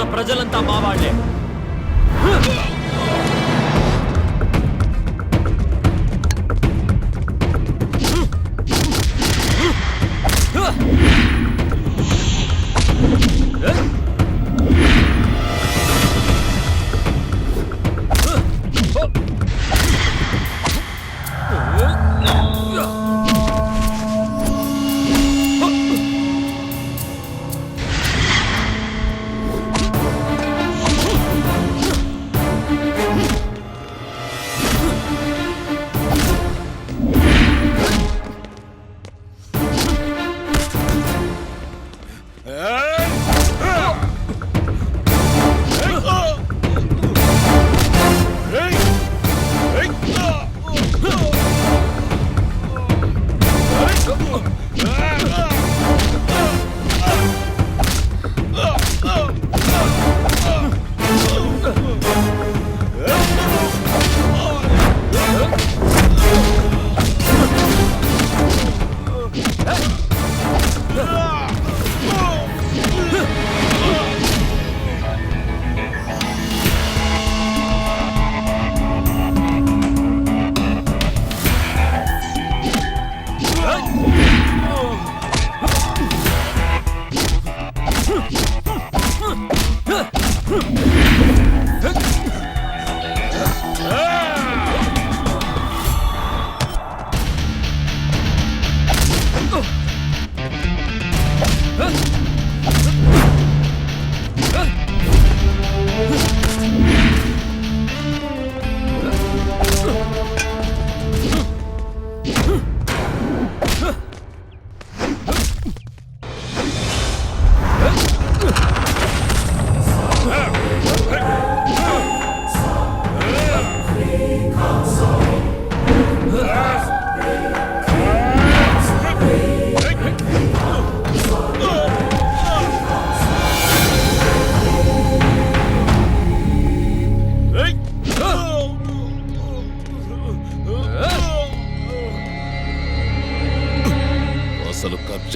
ఉన్న ప్రజలంతా మావాళ్ళే Come on.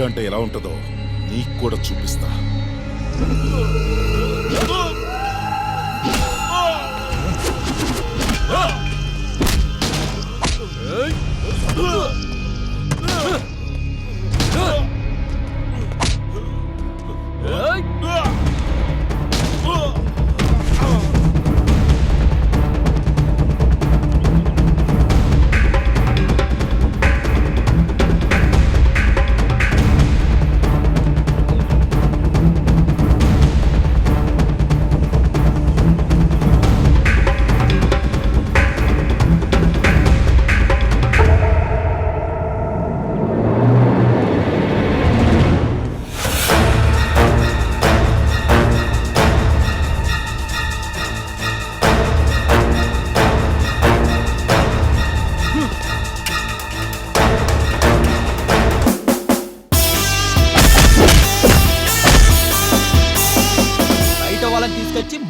అంటే ఎలా ఉంటుందో నీకు కూడా చూపిస్తా Ugh!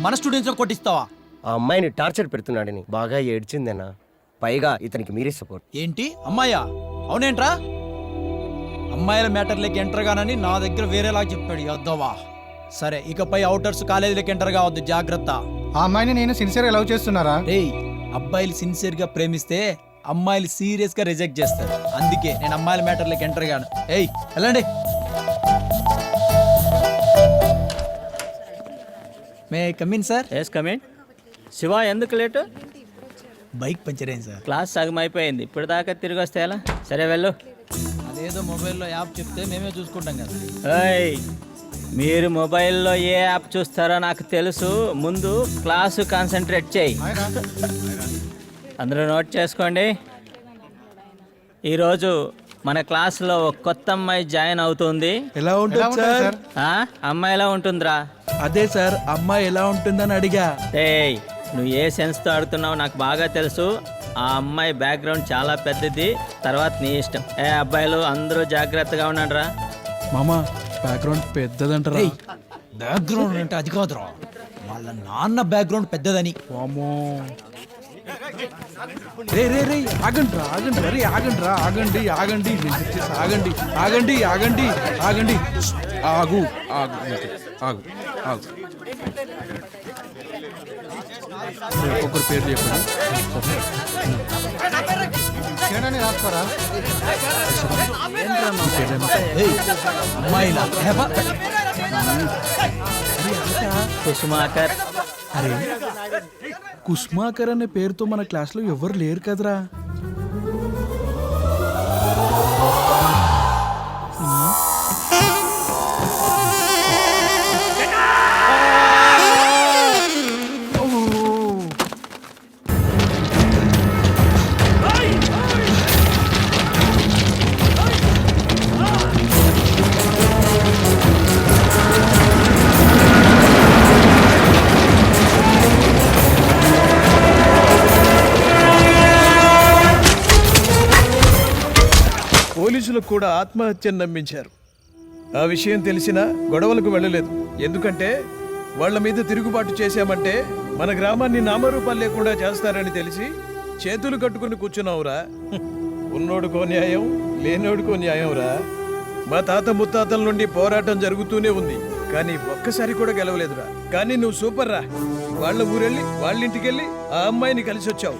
మన స్టూడెంట్స్ కొట్టిస్తావా? ఆ అమ్మాయిని టార్చర్ పెడుతున్నాడని బాగా ఏడ్చిందేనా? పైగా ఇతనికి మీరే సపోర్ట్ ఏంటి? అమ్మాయా? అవునేంట్రా? అమ్మాయిల మ్యాటర్లోకి ఎంటర్ గానని నా దగ్గర వేరేలా చెప్పాడు యద్దవా సరే ఇకపై అవుటర్స్ కాలేజీలోకి ఎంటర్ కావద్దు జాగ్రత్త. ఆ అమ్మాయిని నేను సిన్సియర్గా లవ్ చేస్తున్నారా? రేయ్ అబ్బాయిలు సిన్సియర్గా ప్రేమిస్తే అమ్మాయిలు సీరియస్గా రిజెక్ట్ చేస్తారు. అందుకే నేను అమ్మాయిల మ్యాటర్లోకి ఎంటర్ గాను ఏయ్ వెళ్ళండి. May come in sir yes coming Shiva ఎందుకు లేటు? బైక్ పంచర్ అయింది సార్ క్లాస్ సగం అయిపోయింది ఇప్పుడు దాకా తిరిగి వస్తే ఎలా? సరే వెళ్ళు. అదేదో మొబైల్లో యాప్ చెప్తే మేమే చూసుకుంటాం కదా. ఏయ్ మీరు మొబైల్లో ఏ యాప్ చూస్తారో నాకు తెలుసు. ముందు క్లాసు కాన్సన్ట్రేట్ చేయి. అందరూ నోట్ చేసుకోండి. ఈరోజు మన క్లాస్లో ఒక కొత్త అమ్మాయి జాయిన్ అవుతుంది. ఎలా ఉంటుంది సార్ సార్ ఆ అమ్మాయి ఎలా ఉంటుందిరా? అదే సార్ అమ్మాయి ఎలా ఉంటుందని అడిగా. ఏయ్ నువ్వు ఏ సెన్స్తో ఆడుతున్నావు నాకు బాగా తెలుసు. ఆ అమ్మాయి బ్యాక్గ్రౌండ్ చాలా పెద్దది తర్వాత నీ ఇష్టం. ఏ అబ్బాయిలు అందరూ జాగ్రత్తగా ఉండండి రా మామ బ్యాక్గ్రౌండ్ పెద్దదంటారా. బ్యాక్గ్రౌండ్ అంటే అది కాదురా. వాళ్ళ నాన్న బ్యాక్గ్రౌండ్ పెద్దదని. వామ్మో. రే రే రే ఆగండి రా ఆగండి రా, రే ఆగండి రా ఆగండి ఆగండి ఆగండి ఆగండి ఆగండి ఆగండి. ఆగు ఆగు ఆగు ఆగు. ఒక్కొక్కరు పేరు చెప్పండి. రాస్తారా? ఏయ్, అమ్మాయిలా. కుసుమాకర్ అరే కుస్మాకర్ అనే పేరుతో మన క్లాస్లో ఎవరు లేరు కదరా? పోలీసులకు కూడా ఆత్మహత్యను నమ్మించారు. ఆ విషయం తెలిసినా గొడవలకు వెళ్ళలేదు. ఎందుకంటే వాళ్ళ మీద తిరుగుబాటు చేశామంటే మన గ్రామాన్ని నామరూపాలు లేకుండా చేస్తారని తెలిసి చేతులు కట్టుకుని కూర్చున్నావురా. ఉన్నోడుకో న్యాయం లేనోడుకో న్యాయంరా. మా తాత ముత్తాతల నుండి పోరాటం జరుగుతూనే ఉంది. కానీ ఒక్కసారి కూడా గెలవలేదురా. కానీ నువ్వు సూపర్ రా వాళ్ళ ఊరెళ్ళి వాళ్ళ ఇంటికెళ్ళి ఆ అమ్మాయిని కలిసి వచ్చావు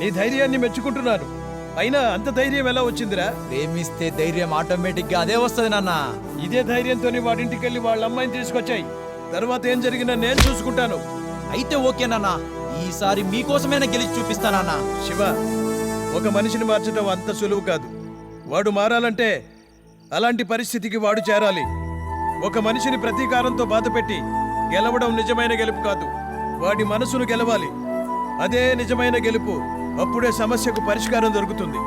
నీ ధైర్యాన్ని మెచ్చుకుంటున్నాను. అయినా అంత ధైర్యం ఎలా వచ్చిందిరా? ప్రేమిస్తే ధైర్యం ఆటోమేటిక్గా అదే వస్తుంది నాన్న. ఇదే ధైర్యంతోనే వాడింటికి వెళ్ళి వాళ్ళ అమ్మాయిని తీసుకొచ్చాయి. తర్వాత ఏం జరిగినా నేను చూసుకుంటాను. అయితే ఓకే నాన్న. ఈసారి మీకోసమైనా గెలిచి చూపిస్తానన్నా శివ ఒక మనిషిని మార్చడం అంత సులువు కాదు. వాడు మారాలంటే అలాంటి పరిస్థితికి వాడు చేరాలి. ఒక మనిషిని ప్రతీకారంతో బాధపెట్టి గెలవడం నిజమైన గెలుపు కాదు. వాడి మనసును గెలవాలి. అదే నిజమైన గెలుపు. అప్పుడే సమస్యకు పరిష్కారం దొరుకుతుంది.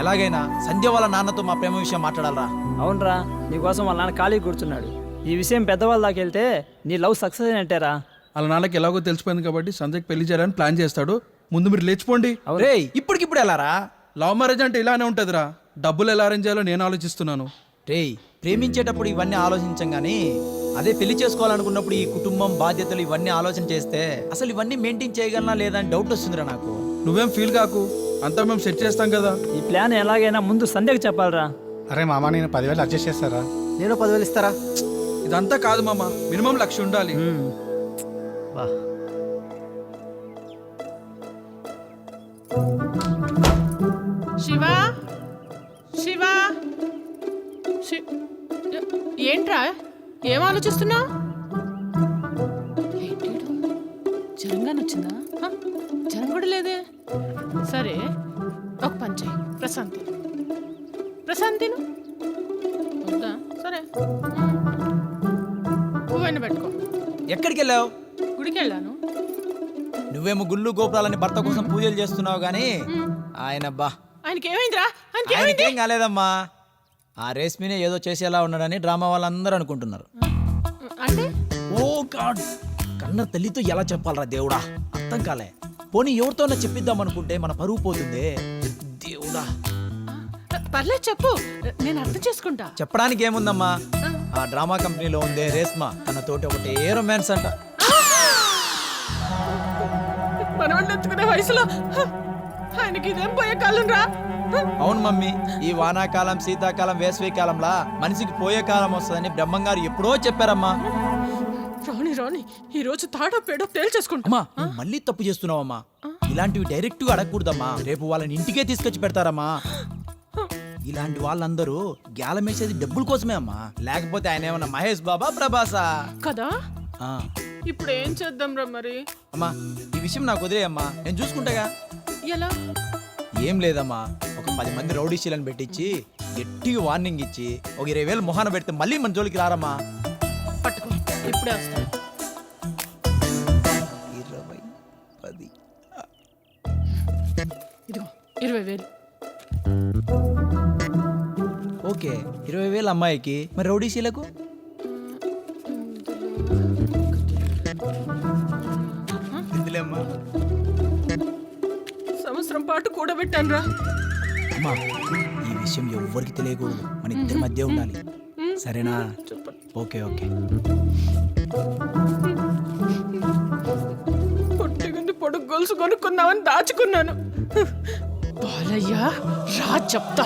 ఎలాగైనా సంధ్య వాళ్ళ నాన్నతో మా ప్రేమ విషయం మాట్లాడాలరా? అవునరా నీకోసం వాళ్ళ నాన్న ఖాళీ కూర్చున్నాడు. ఈ విషయం పెద్దవాళ్ళ దాకా వెళ్తే నీ లవ్ సక్సెస్ అయినట్టేరా? వాళ్ళ నాన్నకి ఎలాగో తెలిసిపోయింది కాబట్టి సంజయ్కి పెళ్ళి చేయాలని ప్లాన్ చేస్తాడు. ముందు మీరు లేచిపోండి. రే ఇప్పటికిప్పుడు ఎలారా? లవ్ మ్యారేజ్ అంటే ఇలానే ఉంటుందిరా. డబ్బులు ఎలా అరేంజ్ చేయాలో నేను ఆలోచిస్తున్నాను. రేయ్ ప్రేమించేటప్పుడు ఇవన్నీ ఆలోచించం గానీ అదే పెళ్ళి చేసుకోవాలనుకున్నప్పుడు ఈ కుటుంబం బాధ్యతలు ఇవన్నీ ఆలోచన చేస్తే అసలు ఇవన్నీ మెయింటైన్ చేయగలనా లేదా అని డౌట్ వస్తుందిరా నాకు. నువ్వేం ఫీల్ కాకు? అంతా మేము సెట్ చేస్తాం కదా. ఈ ప్లాన్ ఎలాగైనా ముందు సంధ్యకు చెప్పాలరా. అరే మామ నేను పదివేలు అడ్జస్ట్ చేస్తారా? నేను పదివేలు ఇస్తారా? ఇదంతా కాదు మామ మినిమం లక్ష ఉండాలి. శివా? శివా? ఏంట్రా? ఏం ఆలోచిస్తున్నా కూడా లేదే సరే ఒక పని చెయ్యి ప్రశాంతి. ప్రశాంతిను? వద్దా? సరే. పువ్వైన పెట్టుకో. ఎక్కడికి వెళ్ళావు గుడికి వెళ్ళాను నువ్వేమో గుళ్ళు గోపురాలని భర్త కోసం పూజలు చేస్తున్నావు గానీ ఆయన బా. ఆయనకి ఏమైందిరా ఆయనకి ఏమైంది ఆయనకేం కాలేదమ్మా. ఆ రేస్మినే ఏదో చేసేలా ఉన్నాడని డ్రామా వాళ్ళందరూ అనుకుంటున్నారు. అంటే? Oh god! కన్న తల్లితో ఎలా చెప్పాలరా దేవుడా? అర్థం కాలే. పోనీ ఎవరితోనే చెప్పిద్దాం అనుకుంటే మన పరువు పోతుంది? దేవుడా. పర్లేదు చెప్పు. నేను అర్థం చేసుకుంటా. చెప్పడానికి ఏముందమ్మా ఆ డ్రామా కంపెనీలో ఉందే రేస్మా తన తోటి ఒకటే రొమాన్స్ అంట. మనవాళ్ళు ఎత్తుకునే వయసులో ఆయనకి ఇదేం పోయే కాలం రా? అవును మమ్మీ ఈ వానాకాలం శీతాకాలం వేసవి కాలంలా మనిషికి పోయే కాలం వస్తుందని బ్రహ్మంగారు ఎప్పుడో చెప్పారమ్మా. రాణి ఈ రోజు తాడో పేడో తేల్చేసుకుంటా అమ్మా నువ్వు మళ్ళీ తప్పు చేస్తున్నావమ్మా. ఇలాంటివి డైరెక్ట్గా అడగకూడదమ్మా. రేపు వాళ్ళని ఇంటికే తీసుకొచ్చి పెడతారమ్మా. ఇలాంటి వాళ్ళందరూ గ్యాలం వేసేది డబ్బుల కోసమే అమ్మా. లేకపోతే ఆయన ఏమన్నా మహేష్ బాబా ప్రభాసా? కదా? ఆ, ఇప్పుడు ఏం చేద్దాం రా మరి? అమ్మా ఈ విషయం నాకు వదిలేయమ్మా. నేను చూసుకుంటాగా? ఎలా? ఏం లేదమ్మా. ఒక పది మంది రౌడీశీలను పెట్టించి గట్టిగా వార్నింగ్ ఇచ్చి ఒక ఇరవై వేలు మొహాన పెడితే మళ్ళీ మన జోలికి రారమ్మా. పట్టుకో ఇప్పుడే వస్తా. ఇరవై వేలు. ఓకే ఇరవై వేలు అమ్మాయికి. మరి రౌడీశీలకు ఇందులేమ్మా సంవత్సరం పాటు కూడబెట్టాను రా అమ్మా ఈ విషయం ఎవ్వరికి తెలియకూడదు. మన ఇద్దరి మధ్య ఉండాలి. సరేనా? Okay okay. పొట్టిగుంది పొడుగు గొలుసు కొనుక్కుందామని దాచుకున్నాను. బాలయ్య రా చెప్తా.